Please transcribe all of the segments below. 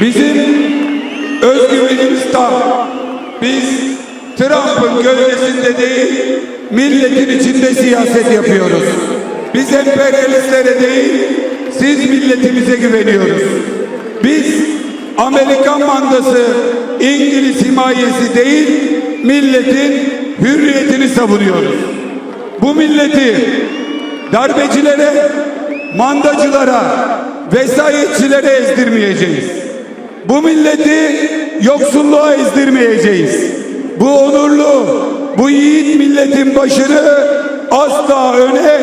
Bizim özgüvenimiz tam. Biz Trump'ın gölgesinde değil, milletin içinde siyaset yapıyoruz. Biz emperyalistlere değil, siz milletimize güveniyoruz. Biz Amerikan mandası, İngiliz himayesi değil, milletin hürriyetini savunuyoruz. Bu milleti darbecilere, mandacılara, vesayetçilere ezdirmeyeceğiz. Bu milleti yoksulluğa ezdirmeyeceğiz. Bu onurlu, bu yiğit milletin başını asla öne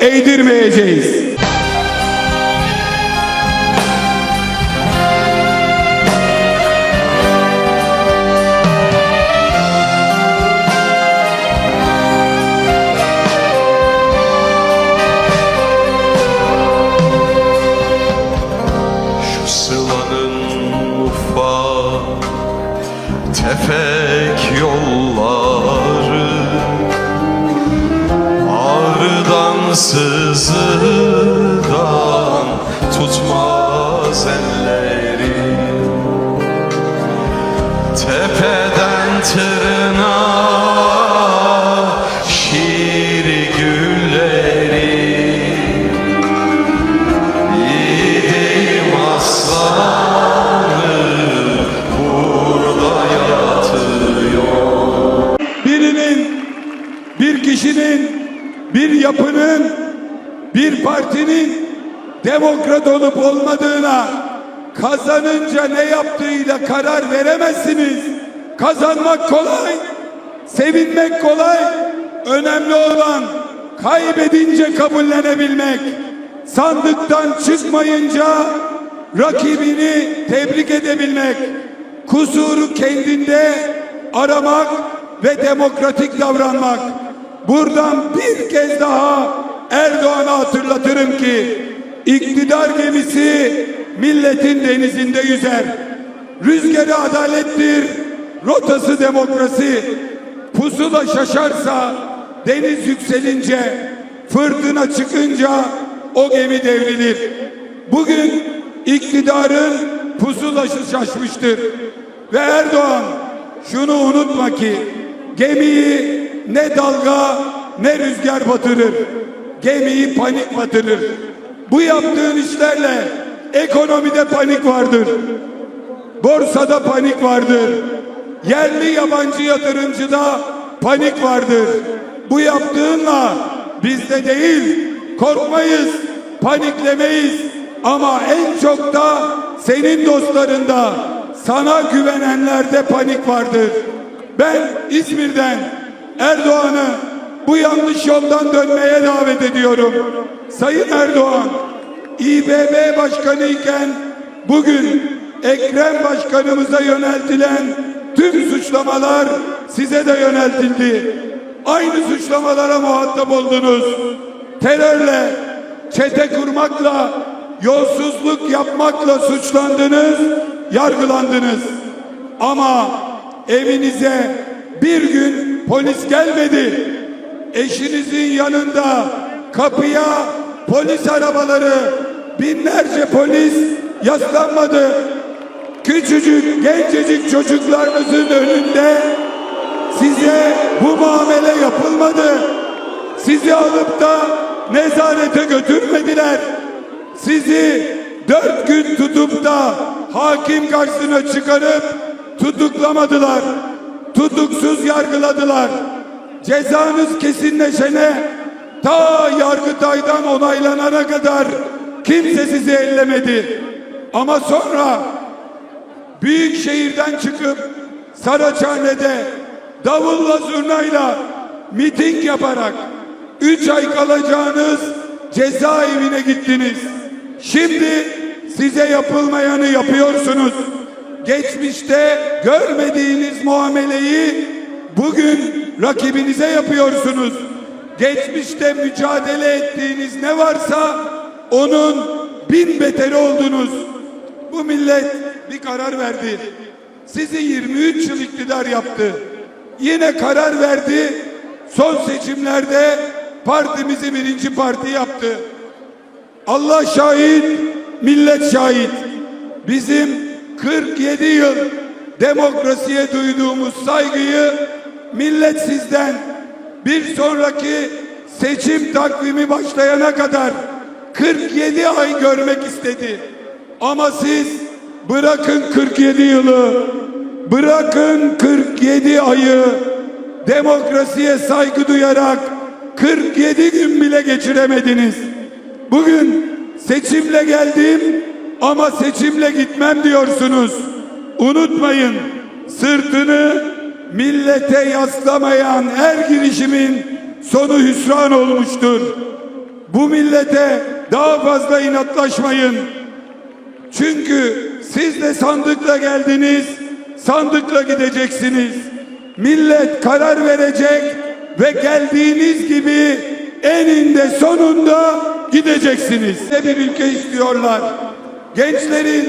eğdirmeyeceğiz. Şu sılanın tefek yolları Ağrıdan bir partinin demokrat olup olmadığına kazanınca ne yaptığıyla karar veremezsiniz. Kazanmak kolay, sevinmek kolay. Önemli olan kaybedince kabullenebilmek. Sandıktan çıkmayınca rakibini tebrik edebilmek. Kusuru kendinde aramak ve demokratik davranmak. Buradan bir kez daha Erdoğan'a hatırlatırım ki iktidar gemisi milletin denizinde yüzer. Rüzgarı adalettir, rotası demokrasi. Pusula şaşarsa deniz yükselince, fırtına çıkınca o gemi devrilir. Bugün iktidarın pusulası şaşmıştır. Ve Erdoğan şunu unutma ki gemiyi ne dalga ne rüzgar batırır. Gemiyi panik batırır. Bu yaptığın işlerle ekonomide panik vardır. Borsada panik vardır. Yerli yabancı yatırımcıda panik vardır. Bu yaptığınla bizde değil korkmayız, paniklemeyiz ama en çok da senin dostlarında sana güvenenlerde panik vardır. Ben İzmir'den Erdoğan'ı bu yanlış yoldan dönmeye davet ediyorum. Sayın Erdoğan, İBB Başkanı iken bugün Ekrem Başkanımıza yöneltilen tüm suçlamalar size de yöneltildi. Aynı suçlamalara muhatap oldunuz. Terörle, çete kurmakla, yolsuzluk yapmakla suçlandınız, yargılandınız. Ama evinize bir gün polis gelmedi. Eşinizin yanında kapıya polis arabaları, binlerce polis yaslanmadı. Küçücük, gencecik çocuklarınızın önünde size bu muamele yapılmadı. Sizi alıp da nezarete götürmediler. Sizi dört gün tutup da hakim karşısına çıkarıp tutuklamadılar. Tutuksuz yargıladılar. Cezanız kesinleşene ta Yargıtay'dan onaylanana kadar kimse sizi ellemedi. Ama sonra büyük şehirden çıkıp Saraçhane'de davulla zurnayla miting yaparak üç ay kalacağınız cezaevine gittiniz. Şimdi size yapılmayanı yapıyorsunuz. Geçmişte görmediğiniz muameleyi bugün rakibinize yapıyorsunuz. Geçmişte mücadele ettiğiniz ne varsa onun bin beteri oldunuz. Bu millet bir karar verdi. Sizi 23 yıl iktidar yaptı. Yine karar verdi. Son seçimlerde partimizi birinci parti yaptı. Allah şahit, millet şahit. Bizim 47 yıl demokrasiye duyduğumuz saygıyı millet sizden bir sonraki seçim takvimi başlayana kadar 47 ay görmek istedi. Ama siz bırakın 47 yılı, bırakın 47 ayı demokrasiye saygı duyarak 47 gün bile geçiremediniz. Bugün seçimle geldim ama seçimle gitmem diyorsunuz. Unutmayın sırtını millete yaslamayan her girişimin sonu hüsran olmuştur. Bu millete daha fazla inatlaşmayın. Çünkü siz de sandıkla geldiniz, sandıkla gideceksiniz. Millet karar verecek ve geldiğiniz gibi eninde sonunda gideceksiniz. Ne bir ülke istiyorlar. Gençlerin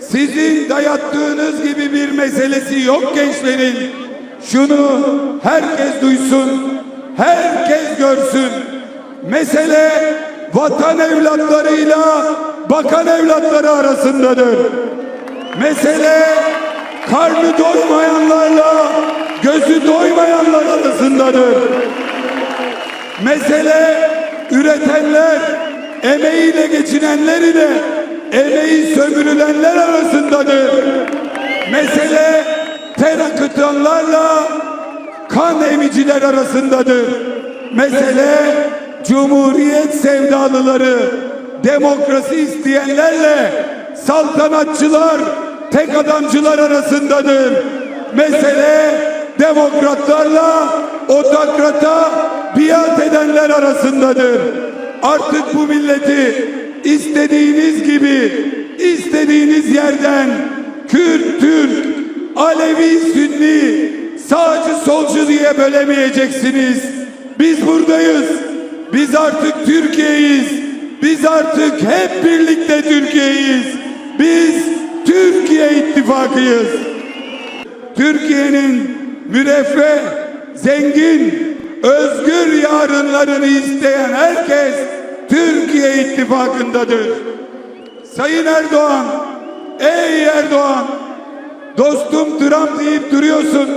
sizin dayattığınız gibi bir meselesi yok gençlerin. Şunu herkes duysun, herkes görsün. Mesele vatan evlatlarıyla bakan evlatları arasındadır. Mesele karnı doymayanlarla gözü doymayanlar arasındadır. Mesele üretenler, emeğiyle geçinenler ile emeği sömürülenler arasındadır. Akıtanlarla kan emiciler arasındadır. Mesele cumhuriyet sevdalıları, demokrasi isteyenlerle saltanatçılar, tek adamcılar arasındadır. Mesele demokratlarla otokrata biat edenler arasındadır. Artık bu milleti istediğiniz gibi, istediğiniz yerden Kürt, Türk, Alevi, Sünni, sağcı, solcu diye bölemeyeceksiniz. Biz buradayız. Biz artık Türkiye'yiz. Biz artık hep birlikte Türkiye'yiz. Biz Türkiye ittifakıyız. Türkiye'nin müreffeh, zengin, özgür yarınlarını isteyen herkes Türkiye ittifakındadır. Sayın Erdoğan, ey Erdoğan, dostum Trump deyip duruyorsun.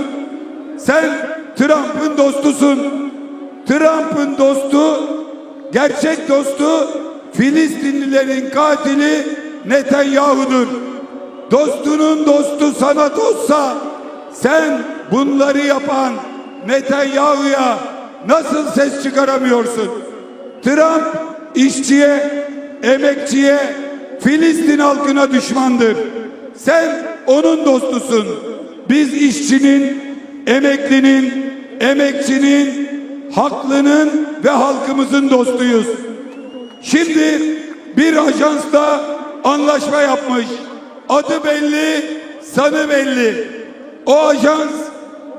Sen Trump'ın dostusun. Trump'ın dostu, gerçek dostu Filistinlilerin katili Netanyahu'dur. Dostunun dostu sana dostsa sen bunları yapan Netanyahu'ya nasıl ses çıkaramıyorsun? Trump işçiye, emekçiye, Filistin halkına düşmandır. Sen onun dostusun. Biz işçinin, emeklinin, emekçinin, haklının ve halkımızın dostuyuz. Şimdi bir ajansla anlaşma yapmış. Adı belli, sanı belli. O ajans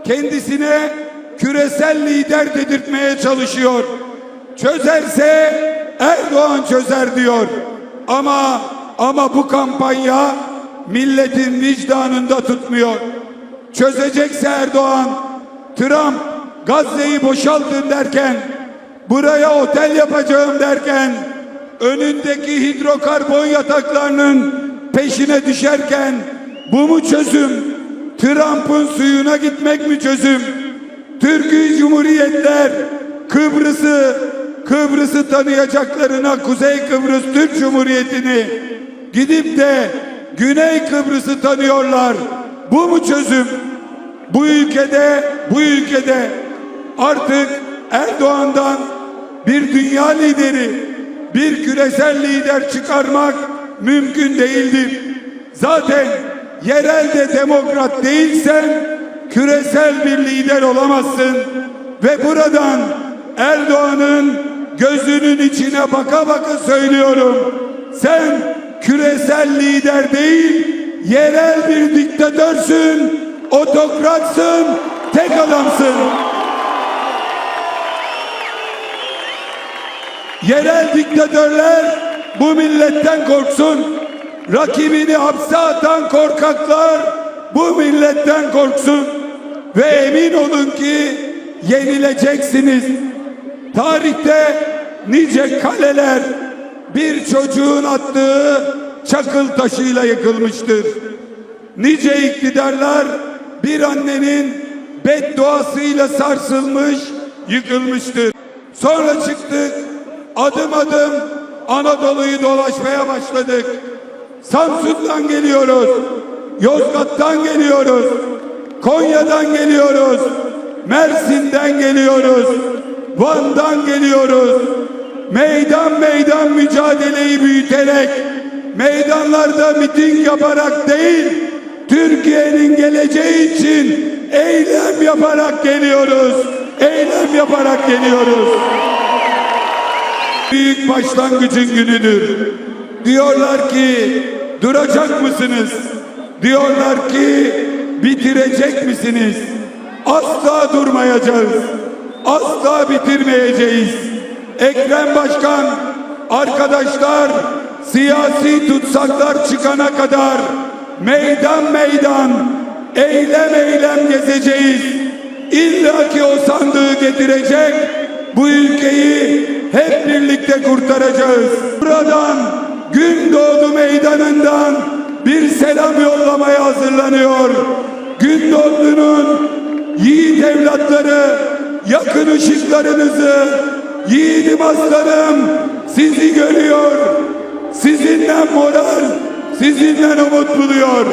kendisine küresel lider dedirtmeye çalışıyor. Çözerse Erdoğan çözer diyor. Ama ama bu kampanya milletin vicdanında tutmuyor. Çözecekse Erdoğan, Trump Gazze'yi boşaltın derken, buraya otel yapacağım derken, önündeki hidrokarbon yataklarının peşine düşerken bu mu çözüm? Trump'ın suyuna gitmek mi çözüm? Türkiye Cumhuriyetler Kıbrıs'ı Kıbrıs'ı tanıyacaklarına Kuzey Kıbrıs Türk Cumhuriyeti'ni gidip de Güney Kıbrıs'ı tanıyorlar. Bu mu çözüm? Bu ülkede bu ülkede artık Erdoğan'dan bir dünya lideri, bir küresel lider çıkarmak mümkün değildir. Zaten yerelde demokrat değilsen küresel bir lider olamazsın ve buradan Erdoğan'ın gözünün içine baka baka söylüyorum. Sen küresel lider değil, yerel bir diktatörsün, otokratsın, tek adamsın. Yerel diktatörler bu milletten korksun. Rakibini hapse atan korkaklar bu milletten korksun. Ve emin olun ki yenileceksiniz. Tarihte nice kaleler bir çocuğun attığı çakıl taşıyla yıkılmıştır. nice iktidarlar bir annenin bedduasıyla sarsılmış, yıkılmıştır. Sonra çıktık, adım adım Anadolu'yu dolaşmaya başladık. Samsun'dan geliyoruz, Yozgat'tan geliyoruz, Konya'dan geliyoruz, Mersin'den geliyoruz, Van'dan geliyoruz. Meydan meydan mücadeleyi büyüterek, meydanlarda miting yaparak değil, Türkiye'nin geleceği için eylem yaparak geliyoruz. Eylem yaparak geliyoruz. Büyük başlangıcın günüdür. Diyorlar ki duracak mısınız? Diyorlar ki bitirecek misiniz? Asla durmayacağız. Asla bitirmeyeceğiz. Ekrem Başkan, arkadaşlar siyasi tutsaklar çıkana kadar meydan meydan, eylem eylem gezeceğiz. İlla ki o sandığı getirecek, bu ülkeyi hep birlikte kurtaracağız. Buradan Gündoğdu Meydanı'ndan bir selam yollamaya hazırlanıyor. Gündoğdu'nun yiğit evlatları, yakın ışıklarınızı, yiğidim aslanım sizi görüyor. Sizinle moral, sizinle umut buluyor.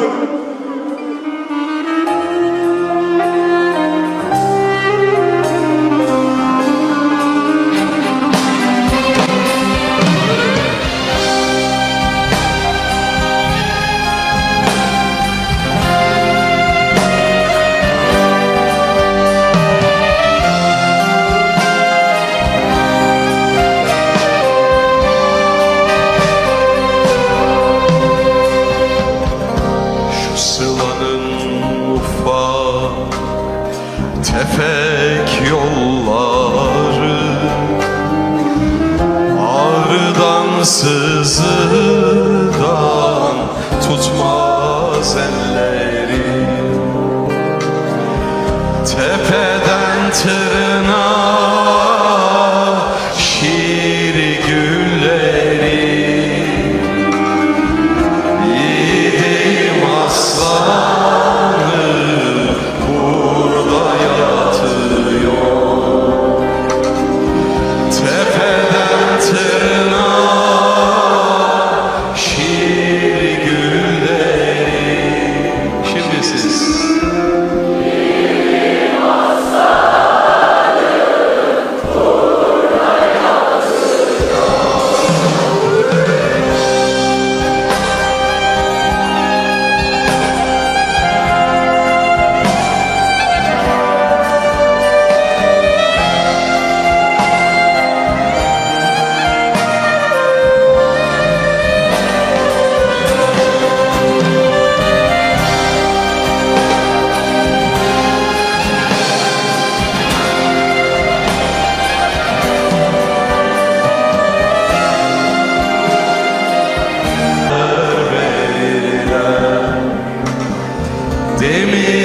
Şu sılanın ufak tefek yolları. Ağrıdan sızıdan Amen.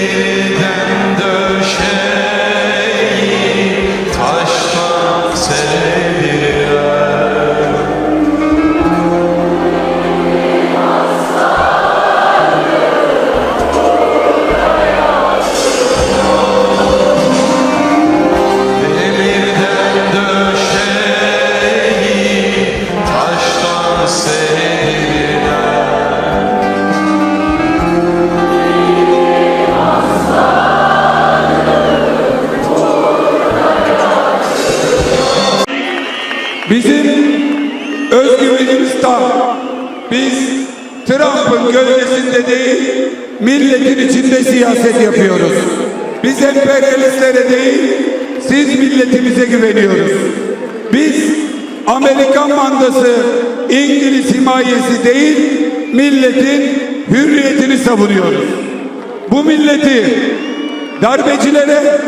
Bizim özgüvenimiz tam. Biz Trump'ın gölgesinde değil, milletin içinde siyaset yapıyoruz. Biz emperyalistlere değil, siz milletimize güveniyoruz. Biz Amerikan mandası, İngiliz himayesi değil, milletin hürriyetini savunuyoruz. Bu milleti darbecilere,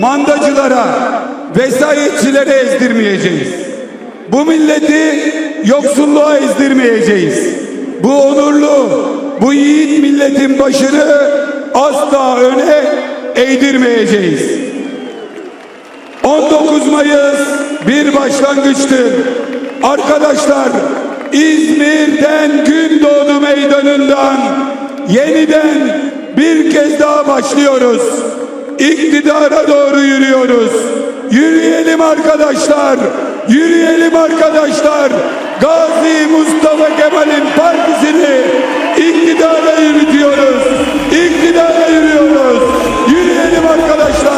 mandacılara, vesayetçilere ezdirmeyeceğiz. Bu milleti yoksulluğa ezdirmeyeceğiz. Bu onurlu, bu yiğit milletin başını asla öne eğdirmeyeceğiz. 19 Mayıs bir başlangıçtır. Arkadaşlar İzmir'den Gündoğdu Meydanı'ndan yeniden bir kez daha başlıyoruz. İktidara doğru yürüyoruz. Yürüyelim arkadaşlar. Yürüyelim arkadaşlar. Gazi Mustafa Kemal'in partisini iktidara yürütüyoruz. İktidara yürüyoruz. Yürüyelim arkadaşlar.